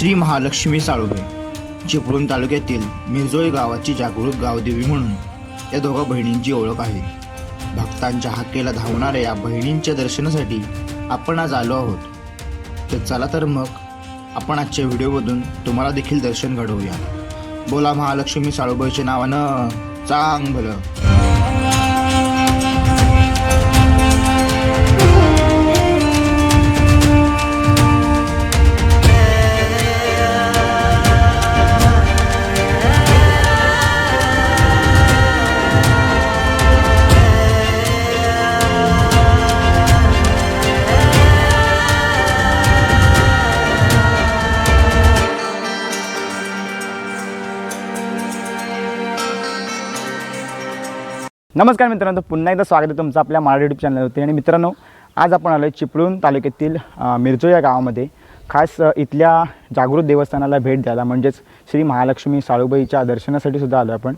श्री महालक्ष्मी साळुबे चिपळूण तालुक्यातील मिरजोळी गावाची जागरूक गावदेवी म्हणून या दोघा बहिणींची ओळख आहे. भक्तांच्या हाकेला धावणाऱ्या या बहिणींच्या दर्शनासाठी आपण आज आलो आहोत. तर चला तर मग आपण आजच्या व्हिडिओमधून तुम्हाला देखील दर्शन घडवूया. बोला महालक्ष्मी साळुबाईच्या नावानं चांग भलं नमस्कार मित्रांनो पुन्हा एकदा स्वागत आहे तुमचं आपल्या मराठी यूट्यूब चॅनलवरती आणि मित्रांनो आज आपण आलो आहे चिपळूण तालुक्यातील मिरजो या गावामध्ये. खास इथल्या जागृत देवस्थानाला भेट द्यायला म्हणजेच श्री महालक्ष्मी साळूबाईच्या दर्शनासाठी सुद्धा आलो आपण.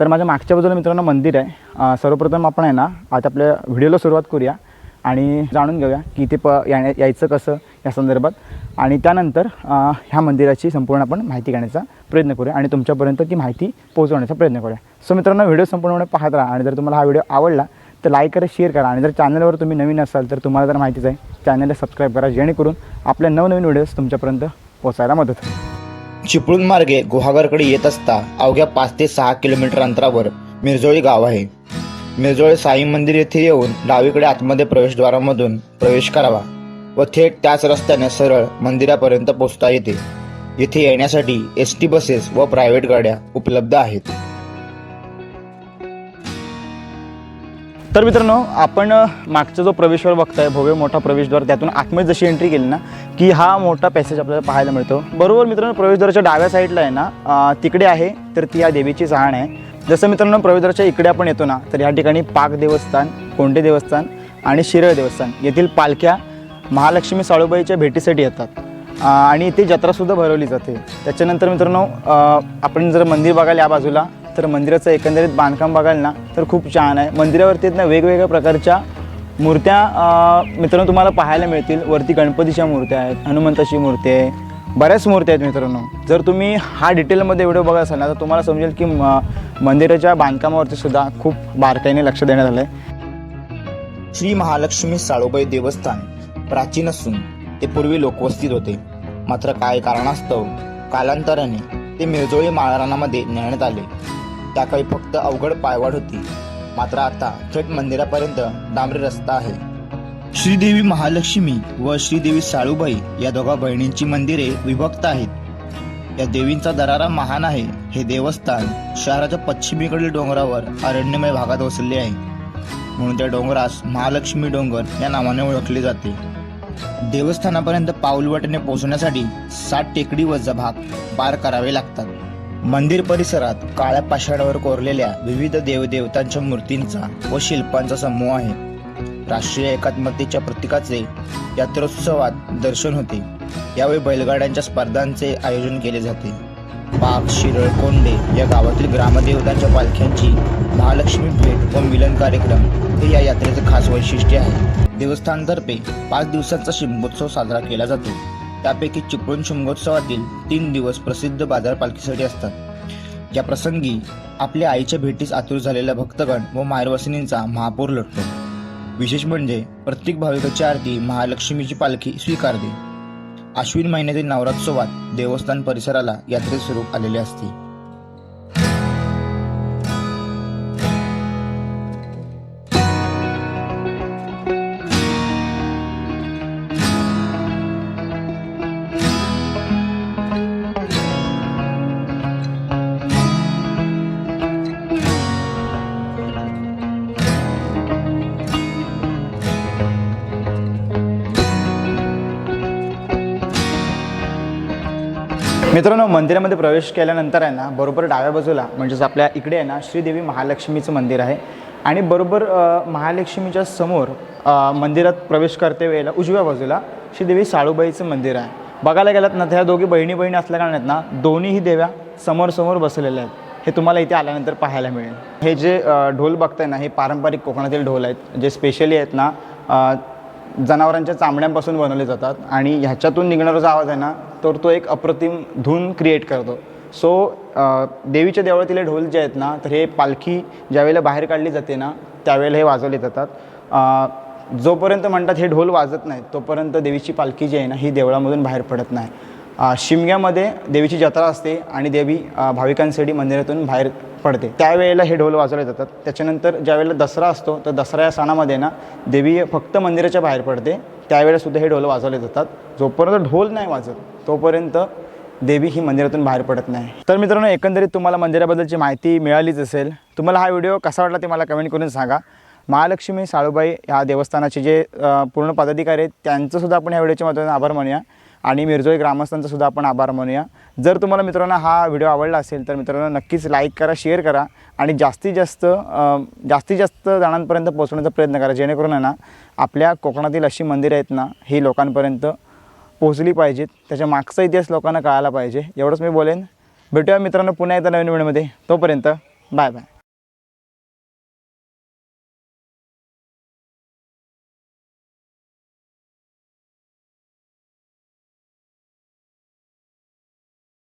तर माझ्या मागच्या बाजूला मित्रांनो मंदिर आहे. सर्वप्रथम आपण आहे ना आज आपल्या व्हिडिओला सुरुवात करूया. आणि जाणून घेऊया की इथे प यायचं कसं या संदर्भात. आणि त्यानंतर ह्या मंदिराची संपूर्ण आपण माहिती घेण्याचा प्रयत्न करूया आणि तुमच्यापर्यंत ती माहिती पोहोचवण्याचा प्रयत्न करूया. सो मित्रांनो व्हिडिओ संपूर्णपणे पाहत राहा आणि जर तुम्हाला हा व्हिडिओ आवडला तर लाईक करा शेअर करा आणि जर चॅनलवर तुम्ही नवीन असाल तर तुम्हाला तर माहितीच आहे चॅनलला सबस्क्राईब करा जेणेकरून आपल्या नवनवीन व्हिडिओज तुमच्यापर्यंत पोहोचायला मदत होईल. चिपळूण मार्गे गुहागरकडे येत असता अवघ्या पाच ते सहा किलोमीटर अंतरावर मिरजोळी गाव आहे. मेजोळे साई मंदिर येथे येऊन डावीकडे आतमध्ये प्रवेशद्वारामधून प्रवेश करावा व थेट त्याच रस्त्याने सरळ मंदिरापर्यंत पोहोचता येते. येथे येण्यासाठी एस टी बसेस व प्रायव्हेट गाड्या उपलब्ध आहेत. तर मित्रांनो आपण मागचा जो प्रवेशद्वार बघताय भव्य मोठा प्रवेशद्वार त्यातून आतमध्ये जशी एंट्री केली ना की हा मोठा पॅसेज आपल्याला पाहायला मिळतो. बरोबर मित्रांनो प्रवेशद्वाराच्या डाव्या साईडला आहे ना तिकडे आहे तर ती या देवीची जहाण आहे. जसं मित्रांनो प्रवेशद्वाराच्या इकडे आपण येतो ना तर या ठिकाणी पाक देवस्थान कोंडे देवस्थान आणि शिरळ देवस्थान येथील पालख्या महालक्ष्मी साळूबाईच्या भेटीसाठी येतात. आणि इथे जत्रासुद्धा भरवली जाते. त्याच्यानंतर मित्रांनो आपण जर मंदिर बघाल या बाजूला तर मंदिराचं एकंदरीत बांधकाम बघाल ना तर खूप छान आहे. मंदिरावरती ना वेगवेगळ्या प्रकारच्या मूर्त्या मित्रांनो तुम्हाला पाहायला मिळतील. वरती गणपतीच्या मूर्त्या आहेत हनुमंताची मूर्ती आहे बऱ्याच मूर्त्या आहेत मित्रांनो. जर तुम्ही हा डिटेलमध्ये व्हिडिओ बघत असाल ना तर तुम्हाला समजेल की म- मंदिराच्या बांधकामावरती सुद्धा खूप बारकाईने लक्ष देण्यात आलं आहे श्री महालक्ष्मी साळोबाई देवस्थान प्राचीन असून ते पूर्वी लोकवस्तीत होते. मात्र काय कारणास्तव कालांतराने ते मिरजोळी माळरानामध्ये नेण्यात आले. त्या काही फक्त अवघड पायवाट होती. मात्र आता थेट मंदिरापर्यंत डांबरी रस्ता आहे. श्रीदेवी महालक्ष्मी व श्रीदेवी साळूबाई या दोघा बहिणींची मंदिरे विभक्त आहेत. या देवींचा दरारा महान आहे. हे देवस्थान शहराच्या पश्चिमेकडील डोंगरावर अरण्यमय भागात वसले आहे. म्हणून त्या डोंगरास महालक्ष्मी डोंगर या नावाने ओळखले जाते. देवस्थानापर्यंत पाऊलवाटेने पोहोचण्यासाठी सात टेकडी व जभाग पार करावे लागतात. मंदिर परिसरात काळ्या पाषाणावर कोरलेल्या विविध देवदेवतांच्या मूर्तींचा व शिल्पांचा समूह आहे. राष्ट्रीय एकात्मतेच्या प्रतीकाचे यात्रोत्सवात दर्शन होते. यावेळी बैलगाड्यांच्या स्पर्धांचे आयोजन केले जाते. पाक शिरळ कोंडे या गावातील ग्रामदेवतांच्या पालख्यांची महालक्ष्मी भेट व मिलन कार्यक्रम हे या यात्रेचे खास वैशिष्ट्य आहे. देवस्थानतर्फे पाच दिवसांचा शिमगोत्सव साजरा केला जातो. त्यापैकी चिपळूण शिमगोत्सवातील तीन दिवस प्रसिद्ध बाजार पालखीसाठी असतात. या प्रसंगी आपल्या आईच्या भेटीस आतुर झालेला भक्तगण व मायरवासिनींचा महापौर लढतो विशेष म्हणजे प्रत्येक भाविकाची आरती महालक्ष्मीची पालखी स्वीकारते. आश्विन महिन्यातील नवरात्रोत्सवात देवस्थान परिसराला यात्रेत स्वरूप आलेले असते. मित्रांनो मंदिरामध्ये प्रवेश केल्यानंतर आहे ना बरोबर डाव्या बाजूला म्हणजेच आपल्या इकडे आहे ना श्रीदेवी महालक्ष्मीचं मंदिर आहे. आणि बरोबर महालक्ष्मीच्या समोर मंदिरात प्रवेश करते वेळेला उजव्या बाजूला श्रीदेवी साळूबाईचं मंदिर आहे. बघायला गेलात ना त्या ह्या दोघी बहिणी बहिणी असल्या कारणात ना दोन्हीही देव्या समोर समोर बसलेल्या आहेत. हे तुम्हाला इथे आल्यानंतर पाहायला मिळेल. हे जे ढोल बघताय ना हे पारंपरिक कोकणातील ढोल आहेत जे स्पेशली आहेत ना जनावरांच्या चामड्यांपासून बनवले जातात. आणि ह्याच्यातून निघणारा जो आवाज आहे ना तर तो एक अप्रतिम धून क्रिएट करतो. सो देवीच्या देवळातील ढोल जे आहेत ना तर हे पालखी ज्यावेळेला बाहेर काढली जाते ना त्यावेळेला हे वाजवले जातात. जोपर्यंत म्हणतात हे ढोल वाजत नाहीत तोपर्यंत देवीची पालखी जी आहे ना ही देवळामधून बाहेर पडत नाही. शिमग्यामध्ये देवीची जत्रा असते आणि देवी भाविकांसाठी मंदिरातून बाहेर पडते. त्यावेळेला हे ढोल वाजवले जातात. त्याच्यानंतर ज्यावेळेला दसरा असतो तर दसरा या सणामध्ये ना देवी फक्त मंदिराच्या बाहेर पडते. त्यावेळेलासुद्धा हे ढोल वाजवले जातात. जोपर्यंत ढोल नाही वाजत तोपर्यंत देवी ही मंदिरातून बाहेर पडत नाही. तर मित्रांनो एकंदरीत तुम्हाला मंदिराबद्दलची माहिती मिळालीच असेल. तुम्हाला हा व्हिडिओ कसा वाटला ते मला कमेंट करून सांगा. महालक्ष्मी साळूबाई ह्या देवस्थानाचे जे पूर्ण पदाधिकारी आहेत त्यांचंसुद्धा आपण ह्या व्हिडिओच्या माध्यमातून आभार मानूया. आणि मिरजोळी ग्रामस्थांचा सुद्धा आपण आभार मानूया. जर तुम्हाला मित्रांनो हा व्हिडिओ आवडला असेल तर मित्रांनो नक्कीच लाईक करा शेअर करा आणि जास्तीत जास्त जास्तीत जास्त जणांपर्यंत पोहोचण्याचा प्रयत्न करा. जेणेकरून ना आपल्या कोकणातील अशी मंदिरं आहेत ना ही लोकांपर्यंत पोहोचली पाहिजेत. त्याच्या मागचा इतिहास लोकांना कळायला पाहिजे. एवढंच मी बोलेन. भेटूया मित्रांनो पुन्हा एकदा नवीन व्हिडिओमध्ये. तोपर्यंत बाय बाय